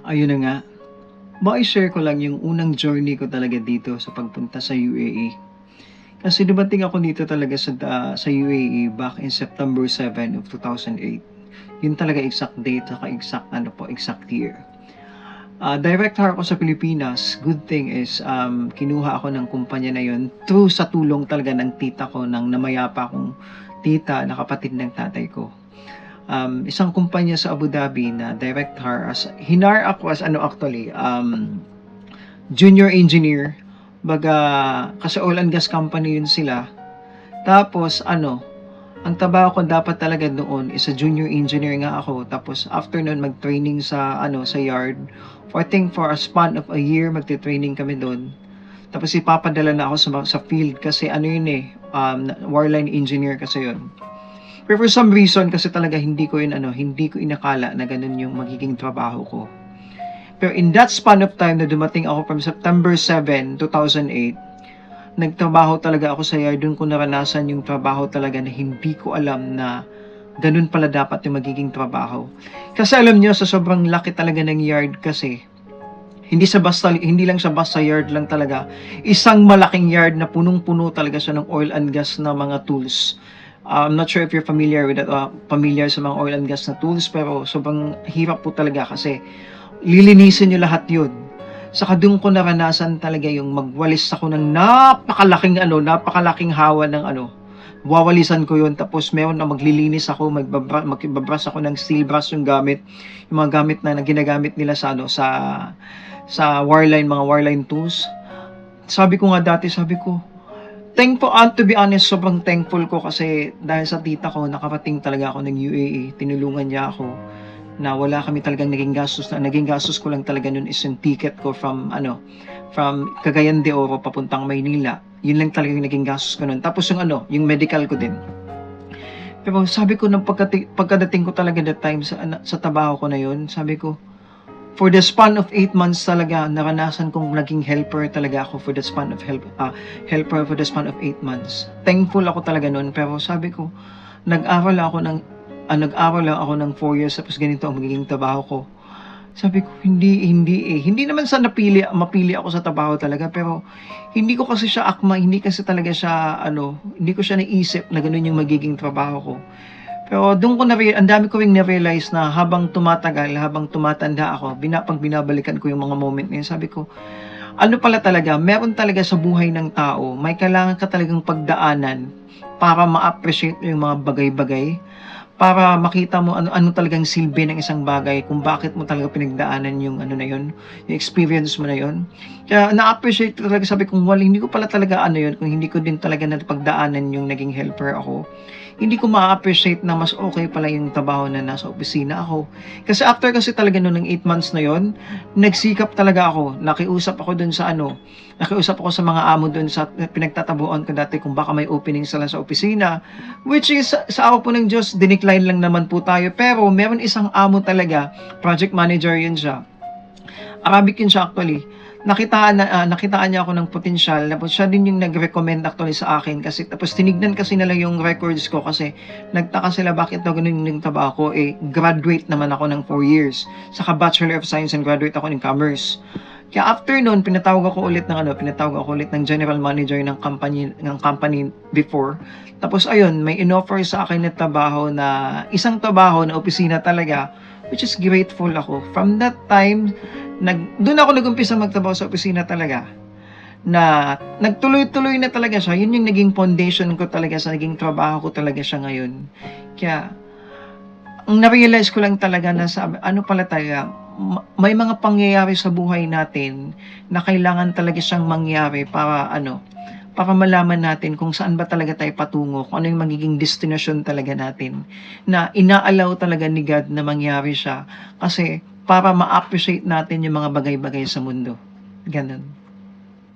Ayun na nga. Baka-share ko lang yung unang journey ko talaga dito sa pagpunta sa UAE. Kasi dumating ako dito talaga sa, ah, sa UAE back in September 7 of 2008. Yun talaga exact date, saka exact, ano po, exact year. Ah, direct hire ako sa Pilipinas. Good thing is, um, kinuha ako ng kumpanya na yun through sa tulong talaga ng tita ko, ng namayapa akong tita na kapatid ng tatay ko um, isang kumpanya sa Abu Dhabi na direct hire as hinar ako as ano actually um, junior engineer. Baga kasi oil and gas company yun sila. Tapos ano ang trabaho ko dapat talaga doon is a junior engineer nga ako. Tapos after nun mag-training sa ano sa yard. For I think for a span of a year magte-training kami doon. Tapos ipapadala na ako sa, sa field kasi ano yun eh um, wireline engineer kasi yun pero for some reason kasi talaga hindi ko yun ano, hindi ko inakala na ganun yung magiging trabaho ko. Pero in that span of time na dumating ako from September 7, 2008, nagtrabaho talaga ako sa yard. Doon ko naranasan yung trabaho talaga na hindi ko alam na ganun pala dapat yung magiging trabaho. Kasi alam nyo, sa sobrang laki talaga ng yard kasi, hindi sa basta hindi lang sa basta yard lang talaga isang malaking yard na punong-puno talaga siya ng oil and gas na mga tools I'm not sure if you're familiar with that, uh, familiar sa mga oil and gas na tools, pero sobrang hirap po talaga kasi lilinisin nyo lahat yun. Saka doon ko naranasan talaga yung magwalis ako ng napakalaking ano, napakalaking hawa ng ano, wawalisan ko yun tapos meron na maglilinis ako magbabra, magbabras ako ng steel brush yung gamit yung mga gamit na, na ginagamit nila sa ano sa sa wireline mga wireline tools sabi ko nga dati sabi ko thankful, uh, to be honest, sobrang thankful ko kasi dahil sa tita ko, nakarating talaga ako ng UAE, tinulungan niya ako na wala kami talagang naging gastos na naging gastos ko lang talaga nun is yung ticket ko from ano from Cagayan de Oro papuntang Maynila. Yun lang talaga yung naging gastos ko nun. Tapos yung ano yung medical ko din. Pero sabi ko nang pagkati, pagkadating ko talaga that time sa, sa trabaho ko na yun sabi ko for the span of 8 months talaga, naranasan kong naging helper talaga ako for the span of help, uh, helper for the span of 8 months. Thankful ako talaga noon, pero sabi ko, nag-aral ako ng, uh, nag-aral lang ako ng 4 years, tapos ganito ang magiging trabaho ko. Sabi ko, hindi, hindi eh. Hindi naman sa napili, mapili ako sa trabaho talaga, pero hindi ko kasi siya akma, hindi kasi talaga siya, ano, hindi ko siya naisip na ganun yung magiging trabaho ko. Pero doon ko na ang dami ko ring na-realize na habang tumatagal, habang tumatanda ako, bina, pag binabalikan ko yung mga moment na yun, sabi ko, ano pala talaga, meron talaga sa buhay ng tao, may kailangan ka talagang pagdaanan para ma-appreciate yung mga bagay-bagay, para makita mo ano, ano talagang silbi ng isang bagay, kung bakit mo talaga pinagdaanan yung ano na yun, yung experience mo na yun. Kaya na-appreciate talaga, sabi ko, well, hindi ko pala talaga ano yun, kung hindi ko din talaga napagdaanan yung naging helper ako hindi ko ma-appreciate na mas okay pala yung trabaho na nasa opisina ako. Kasi after kasi talaga noon ng 8 months na yon, nagsikap talaga ako. Nakiusap ako dun sa ano, nakiusap ako sa mga amo dun sa pinagtatabuan ko dati kung baka may opening sila sa opisina. Which is, sa ako po ng Diyos, dinicline lang naman po tayo. Pero meron isang amo talaga, project manager yun siya. Arabic yun siya actually nakitaan na uh, nakitaan niya ako ng potensyal tapos siya din yung nag-recommend actually sa akin kasi tapos tinignan kasi nila yung records ko kasi nagtaka sila bakit daw ganun yung trabaho ko eh graduate naman ako ng 4 years saka Bachelor of Science and graduate ako in Commerce kaya after noon, pinatawag ako ulit ng ano, pinatawag ako ulit ng general manager ng company ng company before. Tapos ayun, may inoffer sa akin na trabaho na isang trabaho na opisina talaga, which is grateful ako. From that time, nag doon ako nag-umpisa magtrabaho sa opisina talaga na nagtuloy-tuloy na talaga siya. Yun yung naging foundation ko talaga sa naging trabaho ko talaga siya ngayon. Kaya, ang na-realize ko lang talaga na sa, ano pala talaga, may mga pangyayari sa buhay natin na kailangan talaga siyang mangyari para ano, para malaman natin kung saan ba talaga tayo patungo, kung ano yung magiging destination talaga natin, na inaalaw talaga ni God na mangyari siya. Kasi para ma-appreciate natin yung mga bagay-bagay sa mundo. Ganun.